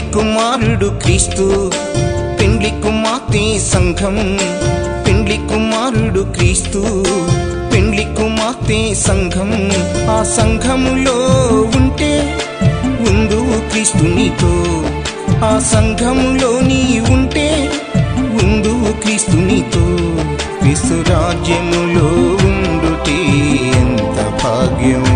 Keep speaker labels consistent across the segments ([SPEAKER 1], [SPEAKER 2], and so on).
[SPEAKER 1] కుమారుడు క్రీస్తు పెండ్లి కుమార్తె సంఘం పెండ్లి కుమారుడు క్రీస్తు పెండ్లి కుమార్తె సంఘం. ఆ సంఘములో ఉంటే ఉందు క్రీస్తు నీతో. ఆ సంఘములో నీ ఉంటే ఉందు క్రీస్తు నీతో. క్రీస్తు రాజ్యములో ఉండుటే ఎంత భాగ్యం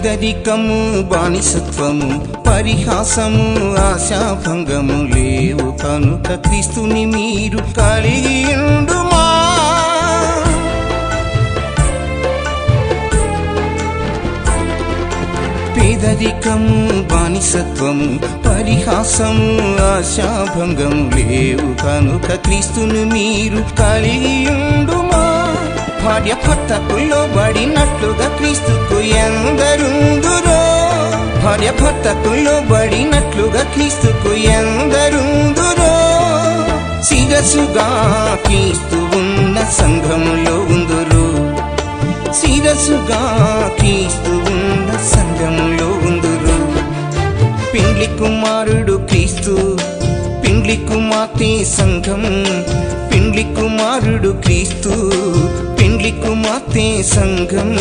[SPEAKER 1] పేదరికము బానిసత్వము పరిహాసము ఆశాభంగము లేవు. కనుక క్రీస్తుని మీరు కలిగి ఉండుమా పేదరికము బానిసత్వము పరిహాసము ఆశాభంగము లేవు. కనుక క్రీస్తుని మీరు కలిగి ఉండుమా భార్య భర్తకుల్లో బడినట్లుగా భార్య భర్తకుల్లో బడినట్లుగా క్రీస్తుకు ఎందరుందురో శిరసుగా క్రీస్తు ఉన్న సంఘములో ఉందురు. శిరసుగా క్రీస్తు ఉన్న సంఘములో ఉందురు. పిండ్లి కుమారుడు క్రీస్తు పిండ్లి కుమార్తె సంఘం పిండ్లి కుమారుడు క్రీస్తు పిండ్లి కుమార్తె సంఘం.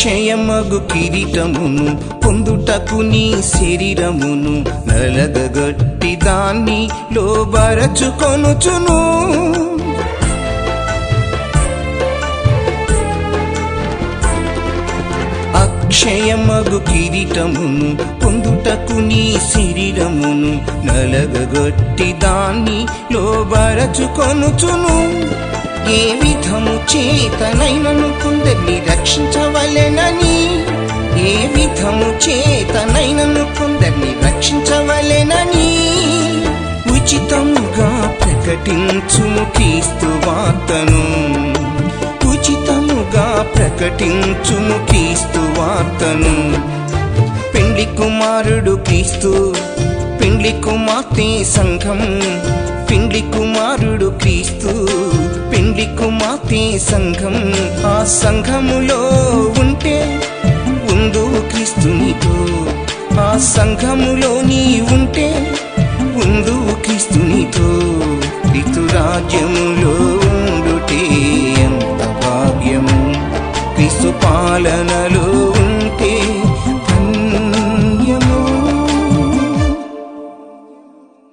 [SPEAKER 1] అక్షయమగు కిరీటమును పొందుటకు నీ శరీరమును నలగగట్టి దాన్ని లోబరచుకొనుచును. అక్షయమగు కిరీటమును పొందుటకు నీ శరీరమును నలగగొట్టి దాన్ని లోబరచుకొనుచును. ఏ విధము చేతనైనను కొందరిని రక్షించవలెనని? ఏ విధము చేతనైనను కొందరిని రక్షించవలెనని? ఉచితముగా ప్రకటించుము క్రీస్తు వార్తను. ఉచితముగా ప్రకటించుము క్రీస్తు వార్తను. పెండ్లి కుమారుడు క్రీస్తు పెండ్లి కుమార్తె సంఘం పెండ్లి కుమారుడు క్రీస్తు. పెండ్లి సంఘం ఆ సంఘములో ఉంటే ఉందో క్రీస్తునితో. ఆ సంఘములో నీ ఉంటే ఉందో క్రీస్తునితో. క్రీస్తు రాజ్యములో ఉండుటే ఎంత భాగ్యము. క్రీస్తు పాలనలో